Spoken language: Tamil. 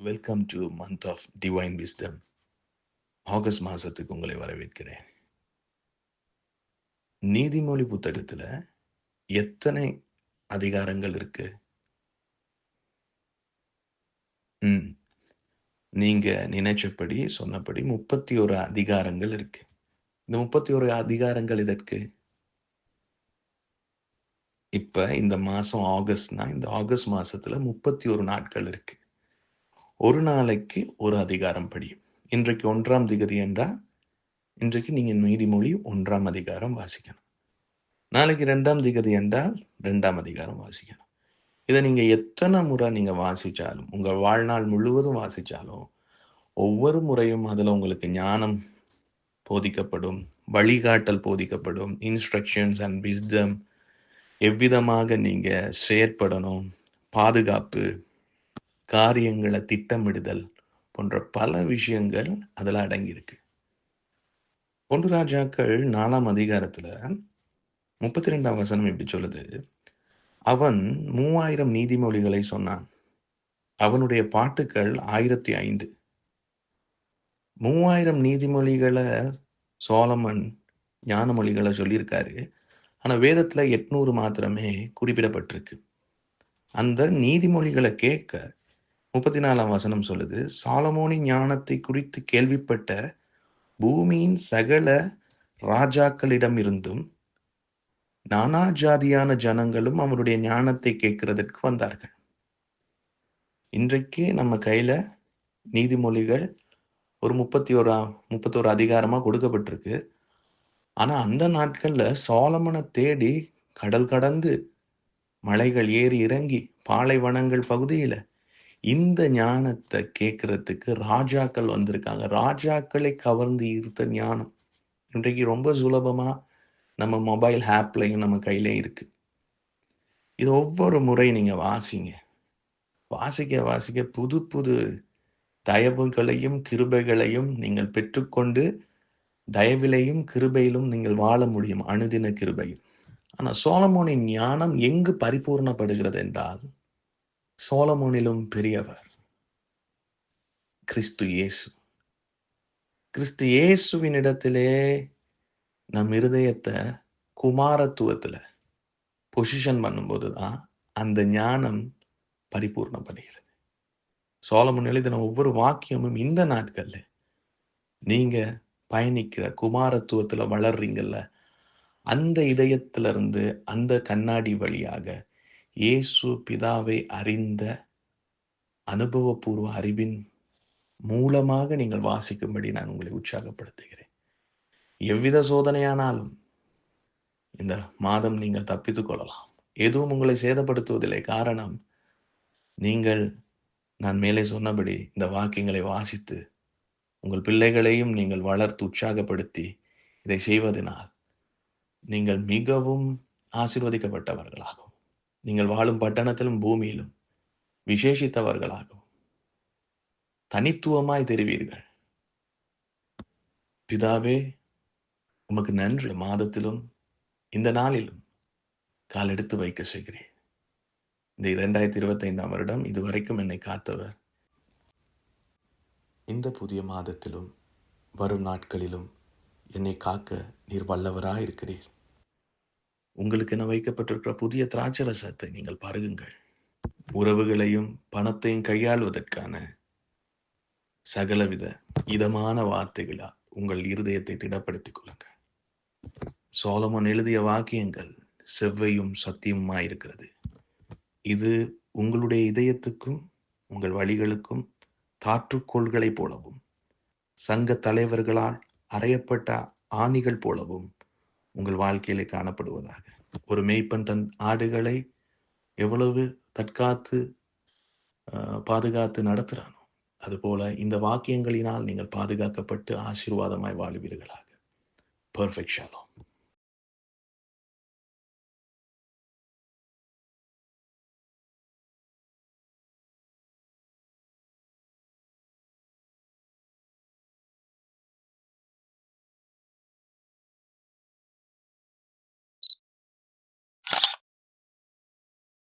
Welcome to month of divine wisdom August மாதத்துக்கு உங்களை வரவேற்கிறேன். நீதிமொழி புத்தகத்தில் எத்தனை அதிகாரங்கள் இருக்கு? ம். நீங்க நினைச்சபடி சொன்னபடி முப்பத்தி ஒரு அதிகாரங்கள் இருக்கு. இந்த முப்பத்தி ஒரு அதிகாரங்கள் இதற்கு இப்ப இந்த மாசம் ஆகஸ்ட்னா இந்த ஆகஸ்ட் மாசத்துல முப்பத்தி ஒரு நாட்கள் இருக்கு. ஒரு நாளைக்கு ஒரு அதிகாரம் படி. இன்றைக்கு ஒன்றாம் திகதி என்றா இன்றைக்கு நீங்கள் நீதிமொழி ஒன்றாம் அதிகாரம் வாசிக்கணும். நாளைக்கு ரெண்டாம் திகதி என்றால் ரெண்டாம் அதிகாரம் வாசிக்கணும். இதை நீங்கள் எத்தனை முறை நீங்கள் வாசித்தாலும் உங்கள் வாழ்நாள் முழுவதும் வாசித்தாலும் ஒவ்வொரு முறையும் அதில் உங்களுக்கு ஞானம் போதிக்கப்படும் வழிகாட்டல் போதிக்கப்படும் இன்ஸ்ட்ரக்ஷன்ஸ் அண்ட் விஸ்டம் எவ்விதமாக நீங்கள் செயற்படணும் பாதுகாப்பு காரியங்களை திட்டமிடுதல் போன்ற பல விஷயங்கள் அதில் அடங்கியிருக்கு. ஒன்று ராஜாக்கள் நாலாம் அதிகாரத்துல முப்பத்தி ரெண்டாம் வசனம் இப்படி சொல்லுது. அவன் மூவாயிரம் நீதிமொழிகளை சொன்னான். அவனுடைய பாட்டுக்கள் ஆயிரத்தி ஐந்து. மூவாயிரம் நீதிமொழிகளை சோலமன் ஞானமொழிகளை சொல்லியிருக்காரு. ஆனா வேதத்துல எட்நூறு மாத்திரமே குறிப்பிடப்பட்டிருக்கு. அந்த நீதிமொழிகளை கேட்க முப்பத்தி நாலாம் வசனம் சொல்லுது சாலமோனி ஞானத்தை குறித்து கேள்விப்பட்ட பூமியின் சகல ராஜாக்களிடம் இருந்தும் நானா ஜாதியான ஜனங்களும் அவருடைய ஞானத்தை கேட்கிறதற்கு வந்தார்கள். இன்றைக்கு நம்ம கையில நீதிமொழிகள் ஒரு முப்பத்தி ஒரு முப்பத்தோரு அதிகாரமா கொடுக்கப்பட்டிருக்கு. ஆனா அந்த நாட்கள்ல சோலமனை தேடி கடல் கடந்து மலைகள் ஏறி இறங்கி பாலைவனங்கள் பகுதியில இந்த ஞானத்தை கேட்கறதுக்கு ராஜாக்கள் வந்திருக்காங்க. ராஜாக்களை கவர்ந்து ஈர்த்த ஞானம். இன்றைக்கு ரொம்ப சுலபமா நம்ம மொபைல் ஆப்லையும் நம்ம கையிலையும் இருக்கு. இது ஒவ்வொரு முறை நீங்க வாசிங்க. வாசிக்க வாசிக்க புது புது தயவுகளையும் கிருபைகளையும் நீங்கள் பெற்றுக்கொண்டு தயவிலையும் கிருபையிலும் நீங்கள் வாழ முடியும். அணுதின கிருபையும். ஆனால் சோழமோனின் ஞானம் எங்கு பரிபூர்ணப்படுகிறது என்றால் சோலமோனிலும் பெரியவர் கிறிஸ்து இயேசு. கிறிஸ்து இயேசுவின் இடத்திலே நம் இருதயத்தை குமாரத்துவத்தில் பொசிஷன் பண்ணும்போது தான் அந்த ஞானம் பரிபூர்ணப்படுகிறது. சோலமன் எழுதின ஒவ்வொரு வாக்கியமும் இந்த நாட்களில் நீங்கள் பயணிக்கிற குமாரத்துவத்தில் வளர்றீங்கல்ல அந்த இதயத்திலிருந்து அந்த கண்ணாடி வழியாக இயேசு பிதாவை அறிந்த அனுபவபூர்வ அறிவின் மூலமாக நீங்கள் வாசிக்கும்படி நான் உங்களை உற்சாகப்படுத்துகிறேன். எவ்வித சோதனையானாலும் இந்த மாதம் நீங்கள் தப்பித்துக் கொள்ளலாம். எதுவும் உங்களை சேதப்படுத்துவதில்லை. காரணம் நீங்கள் நான் மேலே சொன்னபடி இந்த வாக்கியங்களை வாசித்து உங்கள் பிள்ளைகளையும் நீங்கள் வளர்த்து உற்சாகப்படுத்தி இதை செய்வதனால் நீங்கள் மிகவும் ஆசிர்வதிக்கப்பட்டவர்களாகும் நீங்கள் வாழும் பட்டணத்திலும் பூமியிலும் விசேஷித்தவர்களாகும் தனித்துவமாய் தெரிவீர்கள். பிதாவே உமக்கு நன்றி. மாதத்திலும் இந்த நாளிலும் கால் எடுத்து வைக்க செய்கிறேன். இந்த இரண்டாயிரத்தி இருபத்தி ஐந்தாம் வருடம் இதுவரைக்கும் என்னை காத்தவர். இந்த புதிய மாதத்திலும் வரும் நாட்களிலும் என்னை காக்க நீர் வல்லவராயிருக்கிறீர். உங்களுக்கு என வைக்கப்பட்டிருக்கிற புதிய திராட்சை ரசத்தை நீங்கள் பருகுங்கள் உறவுகளையும் பணத்தையும் கையாளுவதற்கான சகலவித இதமான வார்த்தைகளால் உங்கள் இருதயத்தை திடப்படுத்திக் கொள்ளுங்கள். சோலமன் எழுதிய வாக்கியங்கள் செவ்வையும் சத்தியமுமாயிருக்கிறது. இது உங்களுடைய இதயத்துக்கும் உங்கள் வழிகளுக்கும் தாற்றுக்கோள்களைப் போலவும் சங்க தலைவர்களால் அறையப்பட்ட ஆணிகள் போலவும் உங்கள் வாழ்க்கையிலே காணப்படுவதாக. ஒரு மேய்ப்பன் தன் ஆடுகளை எவ்வளவு தற்காத்து பாதுகாத்து நடத்துகிறானோ அதுபோல இந்த வாக்கியங்களினால் நீங்கள் பாதுகாக்கப்பட்டு ஆசீர்வாதமாய் வாழுவீர்களாக. Perfect Shalom